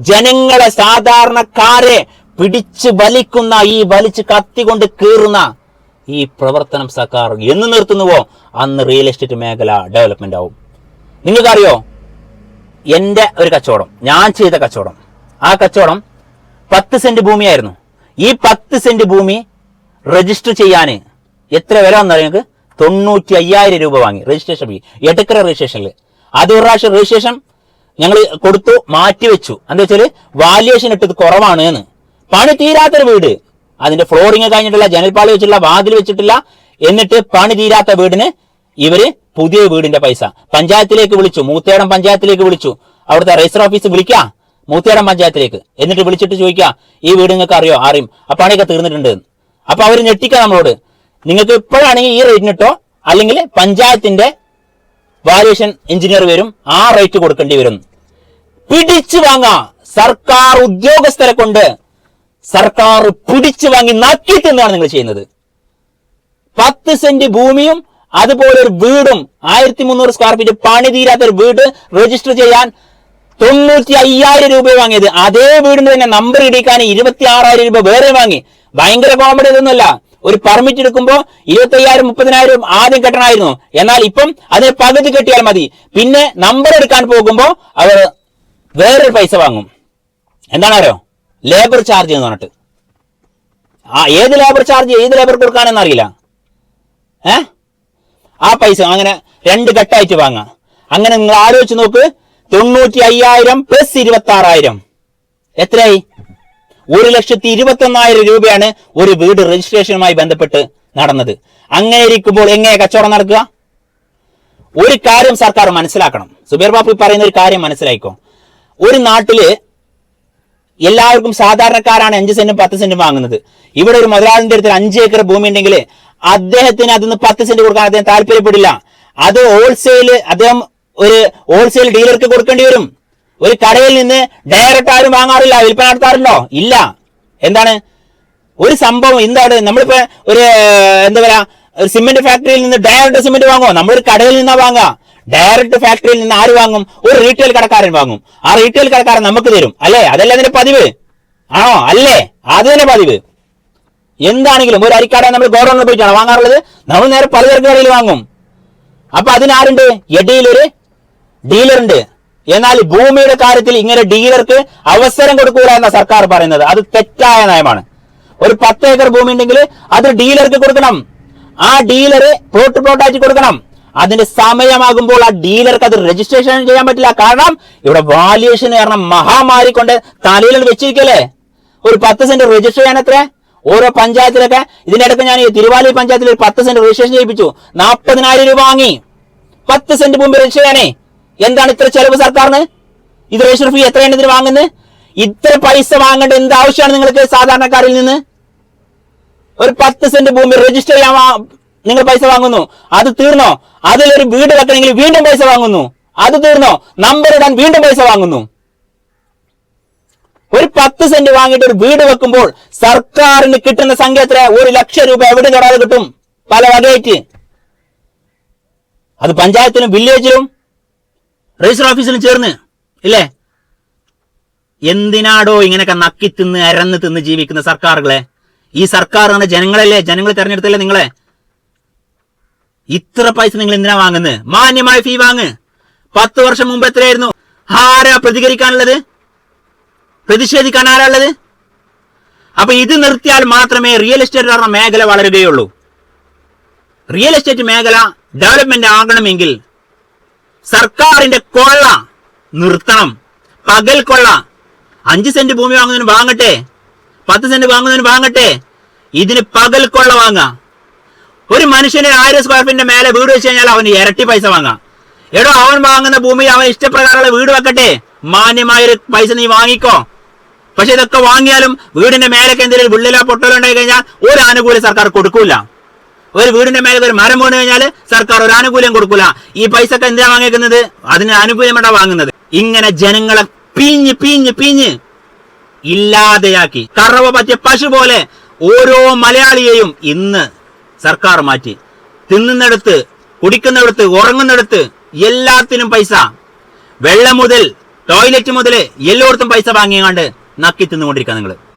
ജനങ്ങളെ സാധാരണക്കാരെ പിടിച്ചു വലിക്കുന്ന ഈ വലിച്ചു കത്തികൊണ്ട് കീറുന്ന ഈ പ്രവർത്തനം സർക്കാർ എന്ന് നിർത്തുന്നുവോ? അന്ന് റിയൽ എസ്റ്റേറ്റ് മേഖല ഡെവലപ്മെന്റ് ആവും. നിങ്ങൾക്കറിയോ? എന്റെ ഒരു കച്ചവടം ഞാൻ ചെയ്ത കച്ചവടം. ആ കച്ചവടം പത്ത് സെന്റ് ഭൂമിയായിരുന്നു. ഈ പത്ത് സെന്റ് ഭൂമി രജിസ്റ്റർ ചെയ്യാൻ എത്ര വില വന്നു നിങ്ങൾക്ക്? തൊണ്ണൂറ്റി അയ്യായിരം രൂപ വാങ്ങി. രജിസ്ട്രേഷൻ ഫീ എടക്കര രജിസ്ട്രേഷനിൽ അത് ഒരു പ്രാവശ്യം രജിസ്ട്രേഷൻ ഞങ്ങൾ കൊടുത്തു മാറ്റിവെച്ചു എന്താ വെച്ചാൽ വാല്യുവേഷൻ ഇട്ടത് കുറവാണ് എന്ന് പണി തീരാത്തൊരു വീട്. അതിന്റെ ഫ്ലോറിങ് കഴിഞ്ഞിട്ടില്ല ജനൽപ്പാളി വെച്ചിട്ടില്ല വാതിൽ വെച്ചിട്ടില്ല. എന്നിട്ട് പണി തീരാത്ത വീടിന് ഇവർ പുതിയ വീടിന്റെ പൈസ. പഞ്ചായത്തിലേക്ക് വിളിച്ചു മൂത്തേടം പഞ്ചായത്തിലേക്ക് വിളിച്ചു. അവിടുത്തെ രജിസ്റ്റർ ഓഫീസ് വിളിക്കുക മൂത്തേടം പഞ്ചായത്തിലേക്ക്. എന്നിട്ട് വിളിച്ചിട്ട് ചോദിക്കുക ഈ വീട് നിങ്ങൾക്ക് അറിയോ? അറിയും ആ പണിയൊക്കെ തീർന്നിട്ടുണ്ട്. അപ്പൊ അവർ ഞെട്ടിക്കുക നമ്മളോട്. നിങ്ങൾക്ക് ഇപ്പോഴാണെങ്കിൽ ഈ റേറ്റിനിട്ടോ അല്ലെങ്കിൽ പഞ്ചായത്തിന്റെ വാല്യുവേഷൻ എഞ്ചിനീയർ വരും ആ റേറ്റ് കൊടുക്കേണ്ടി വരും. പിടിച്ചു വാങ്ങാ സർക്കാർ ഉദ്യോഗസ്ഥരെ കൊണ്ട് സർക്കാർ പിടിച്ചു വാങ്ങി നക്കി തിന്നാണ് നിങ്ങൾ ചെയ്യുന്നത്. പത്ത് സെന്റ് ഭൂമിയും അതുപോലെ ഒരു വീടും ആയിരത്തി മുന്നൂറ് സ്ക്വയർ ഫീറ്റ് പണി തീരാത്ത ഒരു വീട് രജിസ്റ്റർ ചെയ്യാൻ തൊണ്ണൂറ്റി അയ്യായിരം രൂപ വാങ്ങിയത്. അതേ വീടിന് തന്നെ നമ്പർ ഇടിക്കാൻ ഇരുപത്തി ആറായിരം രൂപ വേറെ വാങ്ങി. ഭയങ്കര കോമഡി ഇതൊന്നുമല്ല. ഒരു പെർമിറ്റ് എടുക്കുമ്പോൾ ഇരുപത്തി അയ്യായിരം മുപ്പതിനായിരം ആദ്യം കെട്ടണമായിരുന്നു. എന്നാൽ ഇപ്പം അതിന് പകുതി കെട്ടിയാൽ മതി. പിന്നെ നമ്പർ എടുക്കാൻ പോകുമ്പോൾ അവർ വേറൊരു പൈസ വാങ്ങും. എന്താണോ ലേബർ ചാർജ് എന്ന് പറഞ്ഞിട്ട്. ആ ഏത് ലേബർ ചാർജ് ഏത് ലേബർ കൊടുക്കാനെന്ന് അറിയില്ല. ഏ? ആ പൈസ അങ്ങനെ രണ്ട് ഘട്ടമായിട്ട് വാങ്ങാം. അങ്ങനെ നിങ്ങൾ ആലോചിച്ച് നോക്ക്. തൊണ്ണൂറ്റി അയ്യായിരം പ്ലസ് ഇരുപത്തി ആറായിരം എത്രയായി? ഒരു ലക്ഷത്തി ഇരുപത്തി ഒന്നായിരം രൂപയാണ് ഒരു വീട് രജിസ്ട്രേഷനുമായി ബന്ധപ്പെട്ട് നടന്നത്. അങ്ങനെ ഇരിക്കുമ്പോൾ എങ്ങനെ കച്ചവടം നടക്കുക? ഒരു കാര്യം സർക്കാർ മനസ്സിലാക്കണം. സുബീർ ബാപ്പു പറയുന്ന ഒരു കാര്യം മനസ്സിലായിക്കോ? ഒരു നാട്ടിൽ എല്ലാവർക്കും സാധാരണക്കാരാണ് അഞ്ച് സെന്റും പത്ത് സെന്റും വാങ്ങുന്നത്. ഇവിടെ ഒരു മുതലാളിന്റെ അടുത്ത് അഞ്ച് ഏക്കർ ഭൂമി ഉണ്ടെങ്കിൽ അദ്ദേഹത്തിന് അതിന്ന് പത്ത് സെന്റ് കൊടുക്കാൻ അദ്ദേഹം താല്പര്യപ്പെടില്ല. അത് ഹോൾസെയിൽ അദ്ദേഹം ഒരു ഹോൾസെയിൽ ഡീലർക്ക് കൊടുക്കേണ്ടി വരും. ഒരു കടയിൽ നിന്ന് ഡയറക്റ്റ് ആരും വാങ്ങാറില്ല വിൽപ്പന നടത്താറുണ്ടോ ഇല്ല. എന്താണ്? ഒരു സംഭവം എന്താണ്? നമ്മളിപ്പോ ഒരു എന്താ പറയാ ഒരു സിമെന്റ് ഫാക്ടറിയിൽ നിന്ന് ഡയറക്റ്റ് സിമെന്റ് വാങ്ങുമോ നമ്മളൊരു കടയിൽ നിന്നാ വാങ്ങാ ഡയറക്റ്റ് ഫാക്ടറിയിൽ നിന്ന് ആര് വാങ്ങും? ഒരു റീറ്റെയിൽ കടക്കാരൻ വാങ്ങും. ആ റീറ്റെയിൽ കടക്കാരൻ നമുക്ക് തരും. അല്ലേ? അതല്ല അതിന്റെ പതിവ്? ആണോ? അല്ലേ? അത് തന്നെ പതിവ്. എന്താണെങ്കിലും ഒരു അരിക്കാട നമ്മൾ ഗോഡൌണിൽ പോയിട്ടാണ് വാങ്ങാറുള്ളത്? നമ്മൾ നേരെ പലചരക്ക് കടയിൽ വാങ്ങും. അപ്പൊ അതിനാരുണ്ട് ഇടയിലൊരു ഡീലറുണ്ട് എന്നാൽ ഭൂമിയുടെ കാര്യത്തിൽ ഇങ്ങനെ ഡീലർക്ക് അവസരം കൊടുക്കൂല എന്ന സർക്കാർ പറയുന്നത്. അത് തെറ്റായ നയമാണ്. ഒരു പത്ത് ഏക്കർ ഭൂമി ഉണ്ടെങ്കിൽ അത് ഡീലർക്ക് കൊടുക്കണം. ആ ഡീലറ് പ്ലോട്ട് പ്ലോട്ടായിട്ട് കൊടുക്കണം. അതിന്റെ സമയമാകുമ്പോൾ ആ ഡീലർക്ക് അത് രജിസ്ട്രേഷൻ ചെയ്യാൻ പറ്റില്ല. കാരണം ഇവിടെ വാല്യുവേഷൻ കാരണം മഹാമാരി കൊണ്ട് തലയിൽ വെച്ചിരിക്കല്ലേ. ഒരു പത്ത് സെന്റ് രജിസ്റ്റർ ചെയ്യാൻ എത്ര? ഓരോ പഞ്ചായത്തിലൊക്കെ. ഇതിന്റെ ഇടയ്ക്ക് ഞാൻ തിരുവാലി പഞ്ചായത്തിൽ ഒരു പത്ത് സെന്റ് രജിസ്ട്രേഷൻ ചെയ്യിപ്പിച്ചു. നാൽപ്പതിനായിരം രൂപ വാങ്ങി. പത്ത് സെന്റ് ഭൂമി രജിസ്റ്റർ ചെയ്യാനേ. എന്താണ് ഇത്ര ചെലവ് സർക്കാരിന്? ഇത് രജിസ്റ്റർ ഫീ എത്രയാണ് ഇതിന് വാങ്ങുന്നത്? ഇത്ര പൈസ വാങ്ങേണ്ട എന്ത് ആവശ്യമാണ് നിങ്ങൾക്ക് സാധാരണക്കാരിൽ നിന്ന്? ഒരു പത്ത് സെന്റ് ഭൂമി രജിസ്റ്റർ ചെയ്യാൻ നിങ്ങൾ പൈസ വാങ്ങുന്നു. അത് തീർന്നോ? അതിലൊരു വീട് വെക്കണമെങ്കിൽ വീണ്ടും പൈസ വാങ്ങുന്നു. അത് തീർന്നോ? നമ്പർ ഇടാൻ വീണ്ടും പൈസ വാങ്ങുന്നു. ഒരു പത്ത് സെന്റ് വാങ്ങിയിട്ട് ഒരു വീട് വെക്കുമ്പോൾ സർക്കാരിന് കിട്ടുന്ന സംഖ്യ എത്ര ഒരു ലക്ഷം രൂപ എവിടെ തൊടാതെ കിട്ടും? പല വകയായിട്ട്. അത് പഞ്ചായത്തിലും വില്ലേജിലും രജിസ്റ്റർ ഓഫീസിലും ചേർന്ന് ഇല്ലേ? എന്തിനാടോ ഇങ്ങനെയൊക്കെ നക്കി തിന്ന് അരന്ന് തിന്ന് ജീവിക്കുന്ന സർക്കാരുകളെ? ഈ സർക്കാർ എന്ന ജനങ്ങളല്ലേ? ജനങ്ങൾ തെരഞ്ഞെടുത്തല്ലേ നിങ്ങളെ? ഇത്ര പൈസ നിങ്ങൾ എന്തിനാ വാങ്ങുന്നത് മാന്യമായ ഫീ വാങ്ങ്. പത്ത് വർഷം മുമ്പ് എത്രയായിരുന്നു? ആരാ പ്രതികരിക്കാനുള്ളത്? പ്രതിഷേധിക്കാൻ ആരാ ഉള്ളത്? അപ്പൊ ഇത് നിർത്തിയാൽ മാത്രമേ റിയൽ എസ്റ്റേറ്റ് പറഞ്ഞ മേഖല വളരുകയുള്ളൂ. റിയൽ എസ്റ്റേറ്റ് മേഖല ഡെവലപ്മെന്റ് ആകണമെങ്കിൽ സർക്കാരിന്റെ കൊള്ള നിർത്തണം. പകൽ കൊള്ള. അഞ്ച് സെന്റ് ഭൂമി വാങ്ങുന്നതിന് വാങ്ങട്ടെ. പത്ത് സെന്റ് വാങ്ങുന്നതിന് വാങ്ങട്ടെ. ഇതിന് പകൽ കൊള്ള വാങ്ങാം. ഒരു മനുഷ്യന് ആയിരം സ്ക്വയർ ഫീറ്റിന്റെ മേലെ വീട് വെച്ച് കഴിഞ്ഞാൽ അവന് ഇരട്ടി പൈസ വാങ്ങാം. എടോ അവൻ വാങ്ങുന്ന ഭൂമി അവൻ ഇഷ്ടപ്രകാരമുള്ള വീട് വെക്കട്ടെ. മാന്യമായൊരു പൈസ നീ വാങ്ങിക്കോ. പക്ഷെ ഇതൊക്കെ വാങ്ങിയാലും വീടിന്റെ മേലൊക്കെ എന്തെങ്കിലും വിള്ളിലോ പൊട്ടലോ ഉണ്ടായി കഴിഞ്ഞാൽ ഒരു ആനുകൂല്യം സർക്കാർ കൊടുക്കൂല. ഒരു വീടിന്റെ മേലെ ഒരു മരം വീണ് കഴിഞ്ഞാൽ സർക്കാർ ഒരു ആനുകൂല്യം കൊടുക്കൂല. ഈ പൈസ ഒക്കെ എന്താ വാങ്ങിക്കുന്നത് അതിന് ആനുകൂല്യമായിട്ടാ വാങ്ങുന്നത്. ഇങ്ങനെ ജനങ്ങളെ പിഞ്ഞ് പിഞ്ഞ് പിഞ്ഞ് ഇല്ലാതെയാക്കി. കറവ പറ്റിയ പശു പോലെ ഓരോ മലയാളിയെയും ഇന്ന് സർക്കാർ മാറ്റി. തിന്നുന്നിടത്ത് കുടിക്കുന്നിടത്ത് ഉറങ്ങുന്നിടത്ത് എല്ലാത്തിനും പൈസ. വെള്ളം മുതൽ ടോയ്ലറ്റ് മുതൽ എല്ലായിടത്തും പൈസ വാങ്ങിയാണ്ട് നക്കി തിന്നുകൊണ്ടിരിക്കുക നിങ്ങൾ